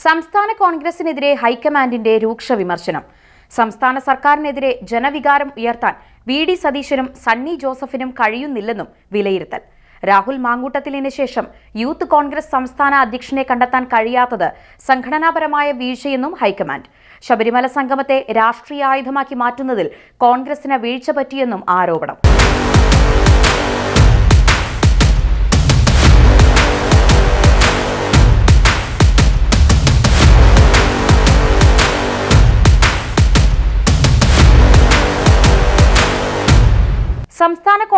സംസ്ഥാന കോൺഗ്രസിനെതിരെ ഹൈക്കമാൻഡിന്റെ രൂക്ഷ വിമർശനം. സംസ്ഥാന സർക്കാരിനെതിരെ ജനവികാരം ഉയർത്താൻ വി ഡി സതീശനും സണ്ണി ജോസഫിനും കഴിയുന്നില്ലെന്നും വിലയിരുത്തൽ. രാഹുൽ മാങ്കൂട്ടത്തിലിന് ശേഷം യൂത്ത് കോൺഗ്രസ് സംസ്ഥാന അധ്യക്ഷനെ കണ്ടെത്താൻ കഴിയാത്തത് സംഘടനാപരമായ വീഴ്ചയെന്നും ഹൈക്കമാൻഡ്. ശബരിമല സംഗമത്തെ രാഷ്ട്രീയ ആയുധമാക്കി മാറ്റുന്നതിൽ കോൺഗ്രസിന് വീഴ്ച പറ്റിയെന്നും ആരോപണം.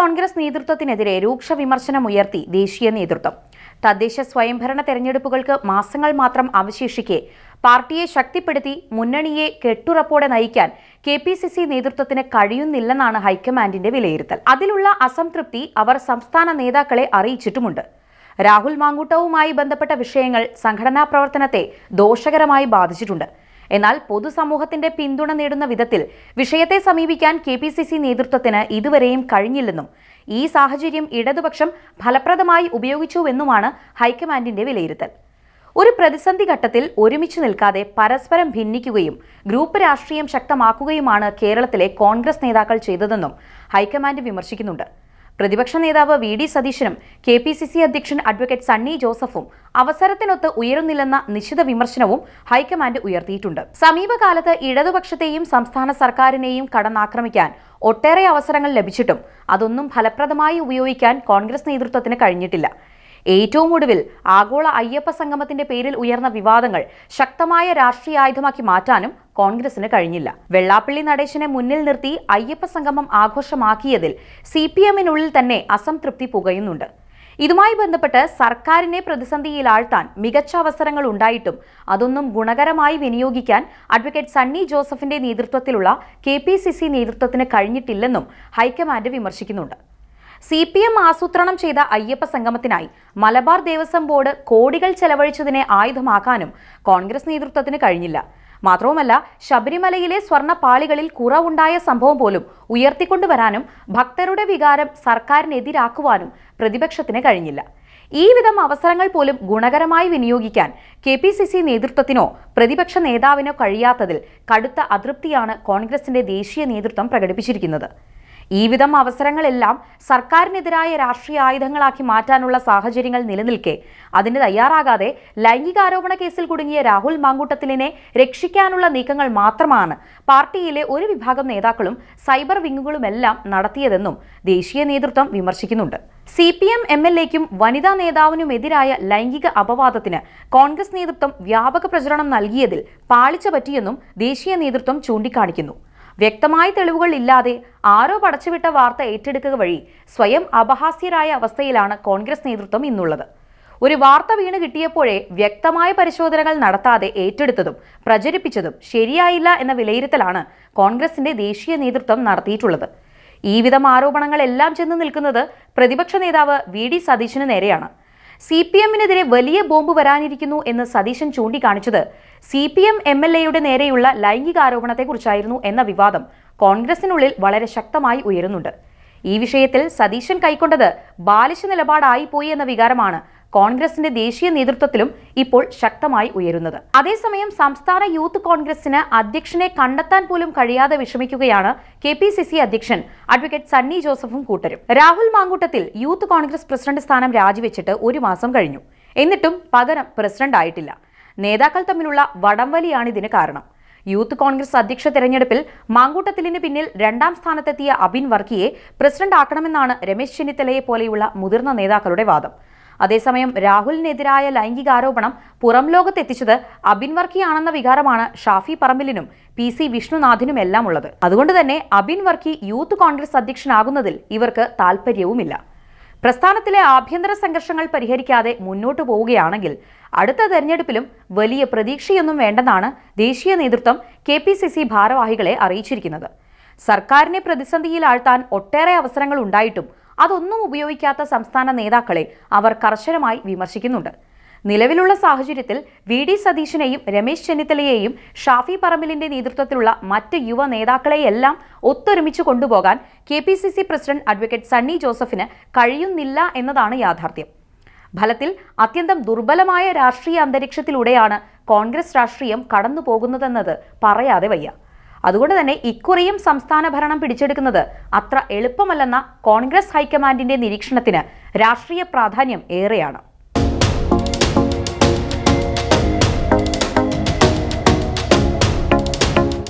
കോൺഗ്രസ് നേതൃത്വത്തിനെതിരെ രൂക്ഷ വിമർശനം ഉയർത്തി ദേശീയ നേതൃത്വം. തദ്ദേശ സ്വയംഭരണ തെരഞ്ഞെടുപ്പുകൾക്ക് മാസങ്ങൾ മാത്രം അവശേഷിക്കെ പാർട്ടിയെ ശക്തിപ്പെടുത്തി മുന്നണിയെ കെട്ടുറപ്പോടെ നയിക്കാൻ കെ പി സി സി നേതൃത്വത്തിന് കഴിയുന്നില്ലെന്നാണ് ഹൈക്കമാൻഡിന്റെ വിലയിരുത്തൽ. അതിലുള്ള അസംതൃപ്തി അവർ സംസ്ഥാന നേതാക്കളെ അറിയിച്ചിട്ടുമുണ്ട്. രാഹുൽ മാങ്കൂട്ടവുമായി ബന്ധപ്പെട്ട വിഷയങ്ങൾ സംഘടനാ പ്രവർത്തനത്തെ ദോഷകരമായി ബാധിച്ചിട്ടുണ്ട്. എന്നാൽ പൊതുസമൂഹത്തിന്റെ പിന്തുണ നേടുന്ന വിധത്തിൽ വിഷയത്തെ സമീപിക്കാൻ കെ പി സി സി നേതൃത്വത്തിന് ഇതുവരെയും കഴിഞ്ഞില്ലെന്നും ഈ സാഹചര്യം ഇടതുപക്ഷം ഫലപ്രദമായി ഉപയോഗിച്ചുവെന്നുമാണ് ഹൈക്കമാൻഡിന്റെ വിലയിരുത്തൽ. ഒരു പ്രതിസന്ധി ഘട്ടത്തിൽ ഒരുമിച്ച് നിൽക്കാതെ പരസ്പരം ഭിന്നിക്കുകയും ഗ്രൂപ്പ് രാഷ്ട്രീയം ശക്തമാക്കുകയുമാണ് കേരളത്തിലെ കോൺഗ്രസ് നേതാക്കൾ ചെയ്തതെന്നും ഹൈക്കമാൻഡ് വിമർശിക്കുന്നുണ്ട്. പ്രതിപക്ഷ നേതാവ് വി ഡി സതീശനും കെ പി സി സി അധ്യക്ഷൻ അഡ്വക്കേറ്റ് സണ്ണി ജോസഫും അവസരത്തിനൊത്ത് ഉയരുന്നില്ലെന്ന നിശ്ചിത വിമർശനവും ഹൈക്കമാൻഡ് ഉയർത്തിയിട്ടുണ്ട്. സമീപകാലത്ത് ഇടതുപക്ഷത്തെയും സംസ്ഥാന സർക്കാരിനെയും കടന്നാക്രമിക്കാൻ ഒട്ടേറെ അവസരങ്ങൾ ലഭിച്ചിട്ടും അതൊന്നും ഫലപ്രദമായി ഉപയോഗിക്കാൻ കോൺഗ്രസ് നേതൃത്വത്തിന് കഴിഞ്ഞിട്ടില്ല. ഏറ്റവും ഒടുവിൽ ആഗോള അയ്യപ്പ സംഗമത്തിന്റെ പേരിൽ ഉയർന്ന വിവാദങ്ങൾ ശക്തമായ രാഷ്ട്രീയ ആയുധമാക്കി മാറ്റാനും കോൺഗ്രസിന് കഴിഞ്ഞില്ല. വെള്ളാപ്പള്ളി നടേശനെ മുന്നിൽ നിർത്തി അയ്യപ്പ സംഗമം ആഘോഷമാക്കിയതിൽ സി പി എമ്മിനുള്ളിൽ തന്നെ അസംതൃപ്തി പുകയുന്നുണ്ട്. ഇതുമായി ബന്ധപ്പെട്ട് സർക്കാരിനെ പ്രതിസന്ധിയിലാഴ്ത്താൻ മികച്ച അവസരങ്ങൾ ഉണ്ടായിട്ടും അതൊന്നും ഗുണകരമായി വിനിയോഗിക്കാൻ അഡ്വക്കേറ്റ് സണ്ണി ജോസഫിന്റെ നേതൃത്വത്തിലുള്ള കെ പി സി സി നേതൃത്വത്തിന് കഴിഞ്ഞിട്ടില്ലെന്നും ഹൈക്കമാൻഡ് വിമർശിക്കുന്നുണ്ട്. സി പി എം ആസൂത്രണം ചെയ്ത അയ്യപ്പ സംഗമത്തിനായി മലബാർ ദേവസ്വം ബോർഡ് കോടികൾ ചെലവഴിച്ചതിനെ ആയുധമാക്കാനും കോൺഗ്രസ് നേതൃത്വത്തിന് കഴിഞ്ഞില്ല. മാത്രവുമല്ല ശബരിമലയിലെ സ്വർണ പാളികളിൽ കുറവുണ്ടായ സംഭവം പോലും ഉയർത്തിക്കൊണ്ടുവരാനും ഭക്തരുടെ വികാരം സർക്കാരിനെതിരാക്കുവാനും പ്രതിപക്ഷത്തിന് കഴിഞ്ഞില്ല. ഈ വിധം അവസരങ്ങൾ പോലും ഗുണകരമായി വിനിയോഗിക്കാൻ കെ പി സി സി നേതൃത്വത്തിനോ പ്രതിപക്ഷ നേതാവിനോ കഴിയാത്തതിൽ കടുത്ത അതൃപ്തിയാണ് കോൺഗ്രസിന്റെ ദേശീയ നേതൃത്വം പ്രകടിപ്പിച്ചിരിക്കുന്നത്. ഈ വിധം അവസരങ്ങളെല്ലാം സർക്കാരിനെതിരായ രാഷ്ട്രീയ ആയുധങ്ങളാക്കി മാറ്റാനുള്ള സാഹചര്യങ്ങൾ നിലനിൽക്കെ അതിന് തയ്യാറാകാതെ ലൈംഗികാരോപണ കേസിൽ കുടുങ്ങിയ രാഹുൽ മാങ്കൂട്ടത്തിലിനെ രക്ഷിക്കാനുള്ള നീക്കങ്ങൾ മാത്രമാണ് പാർട്ടിയിലെ ഒരു വിഭാഗം നേതാക്കളും സൈബർ വിങ്ങുകളുമെല്ലാം നടത്തിയതെന്നും ദേശീയ നേതൃത്വം വിമർശിക്കുന്നുണ്ട്. C P M M L എക്കും വനിതാ നേതാവിനുമെതിരായ ലൈംഗിക അപവാദത്തിന് കോൺഗ്രസ് നേതൃത്വം വ്യാപക പ്രചരണം നൽകിയതിൽ പാളിച്ച പറ്റിയെന്നും ദേശീയ നേതൃത്വം ചൂണ്ടിക്കാണിക്കുന്നു. വ്യക്തമായ തെളിവുകൾ ഇല്ലാതെ ആരോ പടച്ചുവിട്ട വാർത്ത ഏറ്റെടുക്കുക വഴി സ്വയം അപഹാസ്യരായ അവസ്ഥയിലാണ് കോൺഗ്രസ് നേതൃത്വം ഇന്നുള്ളത്. ഒരു വാർത്ത വീണ് കിട്ടിയപ്പോഴേ വ്യക്തമായ പരിശോധനകൾ നടത്താതെ ഏറ്റെടുത്തതും പ്രചരിപ്പിച്ചതും ശരിയായില്ല എന്ന വിലയിരുത്തലാണ് കോൺഗ്രസിന്റെ ദേശീയ നേതൃത്വം നടത്തിയിട്ടുള്ളത്. ഈ വിധം ആരോപണങ്ങളെല്ലാം ചെന്ന് നിൽക്കുന്നത് പ്രതിപക്ഷ നേതാവ് വി ഡി സതീശിന് നേരെയാണ്. സി പി എമ്മിനെതിരെ വലിയ ബോംബ് വരാനിരിക്കുന്നു എന്ന് Satheesan ചൂണ്ടിക്കാണിച്ചത് C P M M L എയുടെ നേരെയുള്ള ലൈംഗികാരോപണത്തെക്കുറിച്ചായിരുന്നു എന്ന വിവാദം കോൺഗ്രസിനുള്ളിൽ വളരെ ശക്തമായി ഉയരുന്നുണ്ട്. ഈ വിഷയത്തിൽ സതീശൻ കൈക്കൊണ്ടത് ബാലിശ നിലപാടായി പോയി എന്ന വികാരമാണ് കോൺഗ്രസിന്റെ ദേശീയ നേതൃത്വത്തിലും ഇപ്പോൾ ശക്തമായി ഉയരുന്നത്. അതേസമയം സംസ്ഥാന യൂത്ത് കോൺഗ്രസിന് അധ്യക്ഷനെ കണ്ടെത്താൻ പോലും കഴിയാതെ വിഷമിക്കുകയാണ് കെ പി സി സി അധ്യക്ഷൻ അഡ്വക്കേറ്റ് സണ്ണി ജോസഫും കൂട്ടരും. രാഹുൽ മാങ്കൂട്ടത്തിൽ യൂത്ത് കോൺഗ്രസ് പ്രസിഡന്റ് സ്ഥാനം രാജിവെച്ചിട്ട് ഒരു മാസം കഴിഞ്ഞു. എന്നിട്ടും പകരം പ്രസിഡന്റ് ആയിട്ടില്ല. നേതാക്കൾ തമ്മിലുള്ള വടംവലിയാണ് ഇതിന് കാരണം. യൂത്ത് കോൺഗ്രസ് അധ്യക്ഷ തെരഞ്ഞെടുപ്പിൽ മാങ്കൂട്ടത്തിലിന് പിന്നിൽ രണ്ടാം സ്ഥാനത്തെത്തിയ അബിൻ വർക്കിയെ പ്രസിഡന്റ് ആക്കണമെന്നാണ് രമേശ് ചെന്നിത്തലയെ പോലെയുള്ള മുതിർന്ന നേതാക്കളുടെ വാദം. അതേസമയം രാഹുലിനെതിരായ ലൈംഗികാരോപണം പുറം ലോകത്തെത്തിച്ചത് അബിൻ വർക്കിയാണെന്ന വികാരമാണ് ഷാഫി പറമ്പിലിനും പി സി വിഷ്ണുനാഥിനും എല്ലാം ഉള്ളത് അതുകൊണ്ട് തന്നെ അബിൻ വർക്കി യൂത്ത് കോൺഗ്രസ് അധ്യക്ഷനാകുന്നതിൽ ഇവർക്ക് താൽപ്പര്യവുമില്ല. പ്രസ്ഥാനത്തിലെ ആഭ്യന്തര സംഘർഷങ്ങൾ പരിഹരിക്കാതെ മുന്നോട്ടു പോവുകയാണെങ്കിൽ അടുത്ത തെരഞ്ഞെടുപ്പിലും വലിയ പ്രതീക്ഷയൊന്നും വേണ്ടെന്നാണ് ദേശീയ നേതൃത്വം കെ പി സി സി ഭാരവാഹികളെ അറിയിച്ചിരിക്കുന്നത്. സർക്കാരിനെ പ്രതിസന്ധിയിലാഴ്ത്താൻ ഒട്ടേറെ അവസരങ്ങൾ ഉണ്ടായിട്ടും അതൊന്നും ഉപയോഗിക്കാത്ത സംസ്ഥാന നേതാക്കളെ അവർ കർശനമായി വിമർശിക്കുന്നുണ്ട്. നിലവിലുള്ള സാഹചര്യത്തിൽ വി. ഡി. സതീശനെയും രമേശ് ചെന്നിത്തലയെയും ഷാഫി പറമ്പിലിന്റെ നേതൃത്വത്തിലുള്ള മറ്റ് യുവ നേതാക്കളെയെല്ലാം ഒത്തൊരുമിച്ച് കൊണ്ടുപോകാൻ K P C C president advocate Sunny ജോസഫിന് കഴിയുന്നില്ല എന്നതാണ് യാഥാർത്ഥ്യം. ഫലത്തിൽ അത്യന്തം ദുർബലമായ രാഷ്ട്രീയ അന്തരീക്ഷത്തിലൂടെയാണ് കോൺഗ്രസ് രാഷ്ട്രീയം കടന്നു പോകുന്നതെന്നത് പറയാതെ വയ്യ. അതുകൊണ്ട് തന്നെ ഇക്കുറിയും സംസ്ഥാന ഭരണം പിടിച്ചെടുക്കുന്നത് അത്ര എളുപ്പമല്ലെന്ന കോൺഗ്രസ് ഹൈക്കമാൻഡിന്റെ നിരീക്ഷണത്തിന് രാഷ്ട്രീയ പ്രാധാന്യം ഏറെയാണ്.